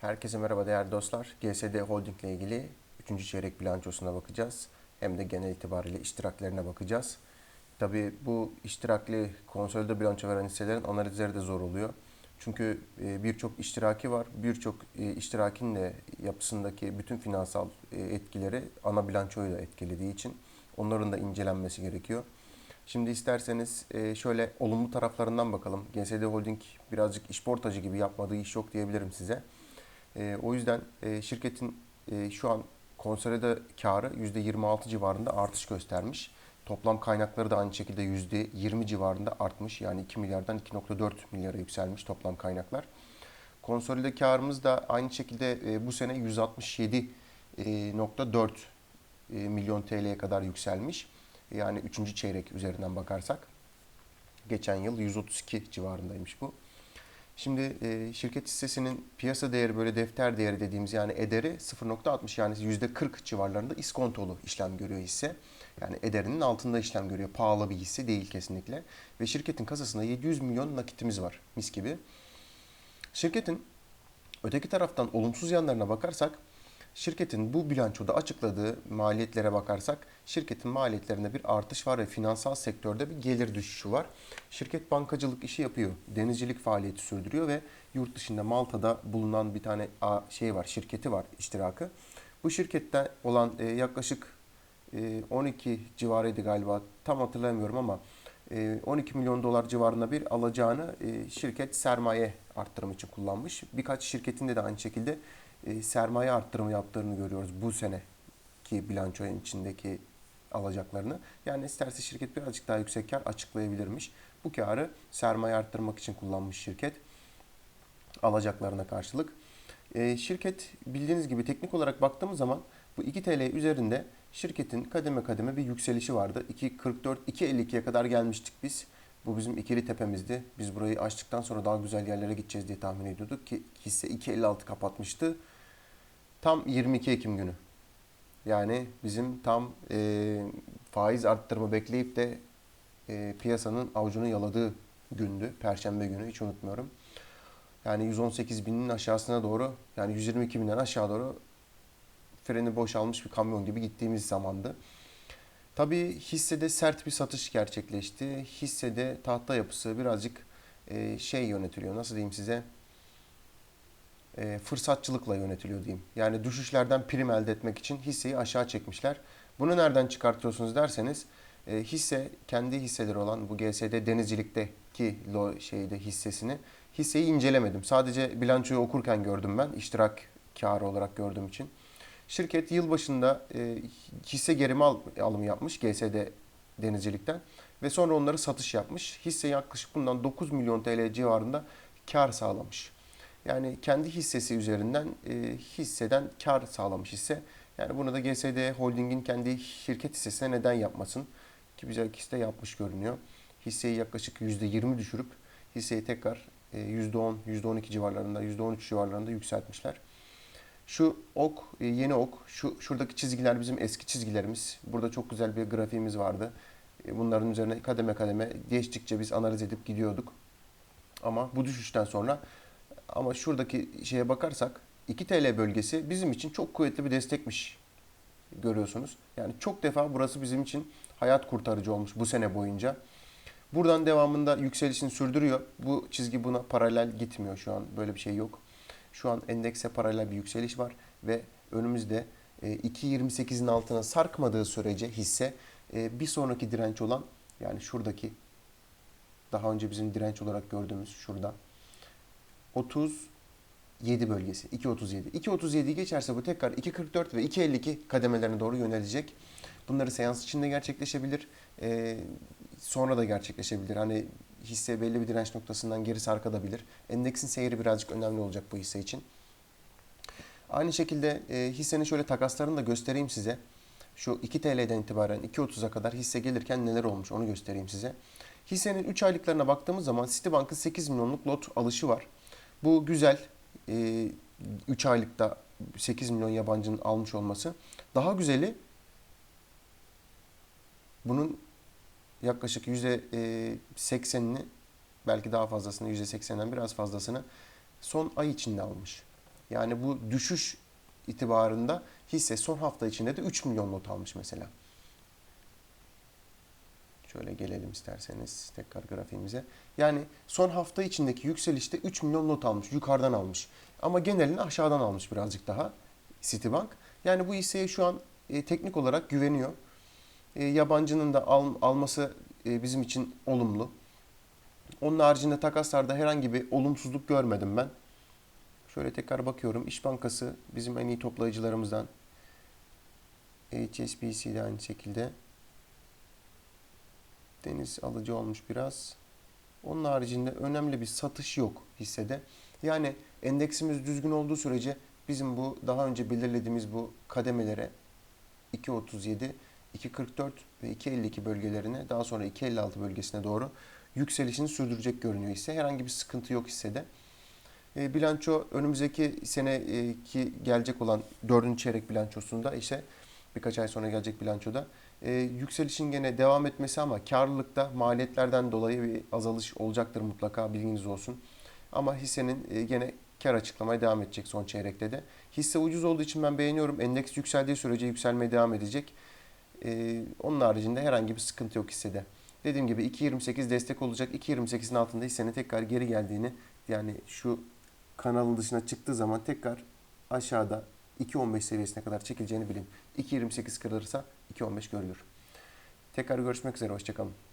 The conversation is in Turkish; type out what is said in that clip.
Herkese merhaba değerli dostlar. GSD Holding ile ilgili 3. çeyrek bilançosuna bakacağız. Hem de genel itibariyle iştiraklerine bakacağız. Tabii bu iştirakli konsolide bilanço veren hisselerin analizleri de zor oluyor. Çünkü e, birçok iştiraki var. Birçok e, iştirakin de yapısındaki bütün finansal e, etkileri ana bilançoyu da etkilediği için onların da incelenmesi gerekiyor. Şimdi isterseniz şöyle olumlu taraflarından bakalım. GSD Holding birazcık işportacı gibi yapmadığı iş yok diyebilirim size. E, o yüzden e, şirketin e, şu an konsolide karı %26 civarında artış göstermiş. Toplam kaynakları da aynı şekilde %20 civarında artmış. Yani 2 milyardan 2.4 milyara yükselmiş toplam kaynaklar. Konsolide karımız da aynı şekilde e, bu sene 167.4 e, milyon TL'ye kadar yükselmiş. Yani 3. çeyrek üzerinden bakarsak. Geçen yıl 132 civarındaymış bu. Şimdi e, şirket hissesinin piyasa değeri böyle defter değeri dediğimiz yani ederi 0.60 yani %40 civarlarında iskontolu işlem görüyor hisse. Yani ederinin altında işlem görüyor. Pahalı bir hisse değil kesinlikle. Ve şirketin kasasında 700 milyon nakitimiz var mis gibi. Şirketin öteki taraftan olumsuz yanlarına bakarsak Şirketin bu bilançoda açıkladığı maliyetlere bakarsak şirketin maliyetlerinde bir artış var ve finansal sektörde bir gelir düşüşü var. Şirket bankacılık işi yapıyor, denizcilik faaliyeti sürdürüyor ve yurt dışında Malta'da bulunan bir tane şey var, şirketi var iştirakı. Bu şirkette olan e, yaklaşık 12 e, civarıydı galiba tam hatırlamıyorum ama 12 e, milyon dolar civarında bir alacağını şirket sermaye arttırım için kullanmış. Birkaç şirketinde de aynı şekilde e, sermaye arttırımı yaptığını görüyoruz bu sene ki bilançonun içindeki alacaklarını. Yani isterse şirket birazcık daha yüksek kar açıklayabilirmiş. Bu karı sermaye arttırmak için kullanmış şirket alacaklarına karşılık. E, şirket bildiğiniz gibi teknik olarak baktığımız zaman bu 2 TL üzerinde şirketin kademe kademe bir yükselişi vardı. 2.44, 2.52'ye kadar gelmiştik biz. Bu bizim ikili tepemizdi. Biz burayı açtıktan sonra daha güzel yerlere gideceğiz diye tahmin ediyorduk ki hisse 2.56 kapatmıştı. Tam 22 Ekim günü. Yani bizim tam e, faiz arttırımı bekleyip de e, piyasanın avucunu yaladığı gündü. Perşembe günü hiç unutmuyorum. Yani 118 binin aşağısına doğru yani 122 binden aşağı doğru freni boşalmış bir kamyon gibi gittiğimiz zamandı. Tabii hissede sert bir satış gerçekleşti. Hissede tahta yapısı birazcık e, şey yönetiliyor. Nasıl diyeyim size? E, fırsatçılıkla yönetiliyor diyeyim. Yani düşüşlerden prim elde etmek için hisseyi aşağı çekmişler. Bunu nereden çıkartıyorsunuz derseniz e, hisse kendi hisseleri olan bu GSD denizcilikteki şeyde hissesini hisseyi incelemedim. Sadece bilançoyu okurken gördüm ben iştirak karı olarak gördüğüm için. Şirket yılbaşında e, hisse gerimi al, alımı yapmış GSD denizcilikten ve sonra onları satış yapmış. Hisse yaklaşık bundan 9 milyon TL civarında kar sağlamış. Yani kendi hissesi üzerinden e, hisseden kar sağlamış hisse. Yani bunu da GSD Holding'in kendi şirket hissesine neden yapmasın? Ki bize ikisi de yapmış görünüyor. Hisseyi yaklaşık %20 düşürüp hisseyi tekrar e, %10, %12 civarlarında, %13 civarlarında yükseltmişler. Şu ok, e, yeni ok, şu şuradaki çizgiler bizim eski çizgilerimiz. Burada çok güzel bir grafiğimiz vardı. E, bunların üzerine kademe kademe geçtikçe biz analiz edip gidiyorduk. Ama bu düşüşten sonra ama şuradaki şeye bakarsak 2 TL bölgesi bizim için çok kuvvetli bir destekmiş görüyorsunuz. Yani çok defa burası bizim için hayat kurtarıcı olmuş bu sene boyunca. Buradan devamında yükselişini sürdürüyor. Bu çizgi buna paralel gitmiyor şu an. Böyle bir şey yok. Şu an endekse paralel bir yükseliş var ve önümüzde 2.28'in e, altına sarkmadığı sürece hisse e, bir sonraki direnç olan yani şuradaki daha önce bizim direnç olarak gördüğümüz şurada 37 bölgesi 2.37. 2.37'yi geçerse bu tekrar 2.44 ve 2.52 kademelerine doğru yönelecek. Bunları seans içinde gerçekleşebilir. Ee, sonra da gerçekleşebilir. Hani hisse belli bir direnç noktasından geri sarkabilir. Endeksin seyri birazcık önemli olacak bu hisse için. Aynı şekilde e, hissenin şöyle takaslarını da göstereyim size. Şu 2 TL'den itibaren 2.30'a kadar hisse gelirken neler olmuş onu göstereyim size. Hissenin 3 aylıklarına baktığımız zaman Citibank'ın 8 milyonluk lot alışı var. Bu güzel. 3 e, aylıkta 8 milyon yabancının almış olması. Daha güzeli bunun yaklaşık %80'ini belki daha fazlasını %80'den biraz fazlasını son ay içinde almış. Yani bu düşüş itibarında hisse son hafta içinde de 3 milyon not almış mesela. Şöyle gelelim isterseniz tekrar grafiğimize. Yani son hafta içindeki yükselişte 3 milyon not almış. Yukarıdan almış. Ama genelini aşağıdan almış birazcık daha Citibank. Yani bu hisseye şu an e, teknik olarak güveniyor. E, yabancının da al, alması e, bizim için olumlu. Onun haricinde takaslarda herhangi bir olumsuzluk görmedim ben. Şöyle tekrar bakıyorum. İş Bankası bizim en iyi toplayıcılarımızdan. HSBC de aynı şekilde. Deniz alıcı olmuş biraz. Onun haricinde önemli bir satış yok hissede. Yani endeksimiz düzgün olduğu sürece bizim bu daha önce belirlediğimiz bu kademelere 2.37, 2.44 ve 2.52 bölgelerine daha sonra 2.56 bölgesine doğru yükselişini sürdürecek görünüyor hisse. Herhangi bir sıkıntı yok hissede. E, bilanço önümüzdeki seneki gelecek olan dördüncü çeyrek bilançosunda ise birkaç ay sonra gelecek bilançoda e, yükselişin gene devam etmesi ama karlılıkta maliyetlerden dolayı bir azalış olacaktır mutlaka bilginiz olsun. Ama hissenin e, gene kar açıklamaya devam edecek son çeyrekte de. Hisse ucuz olduğu için ben beğeniyorum. Endeks yükseldiği sürece yükselmeye devam edecek. E, onun haricinde herhangi bir sıkıntı yok hissede. Dediğim gibi 2.28 destek olacak. 2.28'in altında hissenin tekrar geri geldiğini yani şu kanalın dışına çıktığı zaman tekrar aşağıda 2.15 seviyesine kadar çekileceğini bilin. 2.28 kırılırsa 2.15 görülür. Tekrar görüşmek üzere. Hoşçakalın.